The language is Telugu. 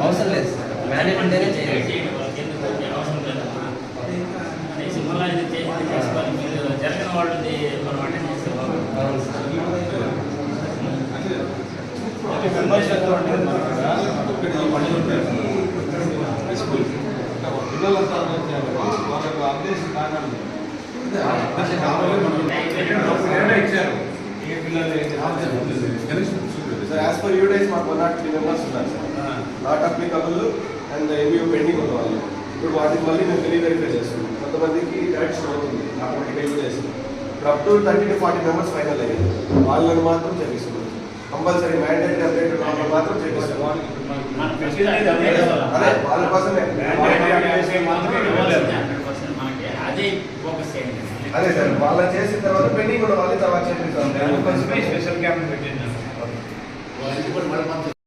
అవసరం లేదు. సార్ మ్యానేజ్ ఉంటేనే చేయాలి జరగని వాళ్ళది మనం అటెండ్ పిల్లలంతా వాళ్ళకు అప్డేషన్ కారణం ఇచ్చారు. ఏ పిల్లలు sir as per you days మాకు వన్ నాట్ త్రీ మెంబర్స్ ఉన్నారు. Sir not applicable and MBO pending ఉన్న వాళ్ళు. ఇప్పుడు వాటికి మళ్ళీ మేము వెరిఫై చేస్తున్నాం. కొంతమందికి కరెక్షన్ అవుతుంది అప్పటికి వెరిఫై చేస్తున్నాం. ఇప్పుడు up to thirty to forty members final అయ్యారు. వాళ్ళని మాత్రం కంపల్సరీ మ్యాండేటరీ అప్డేట్ వాళ్ళని మాత్రం ఫెసిలిటీ అదే వాళ్ళ కోసమే. మనకి అదే ఫోకస్ చేయండి. అదే సార్ వాళ్ళని చేసిన తర్వాత పెండింగ్ ఉన్న వాళ్ళని తర్వాత చేపిస్తాం. స్పెషల్ క్యాంప్ పెట్టింది వాళ్ళు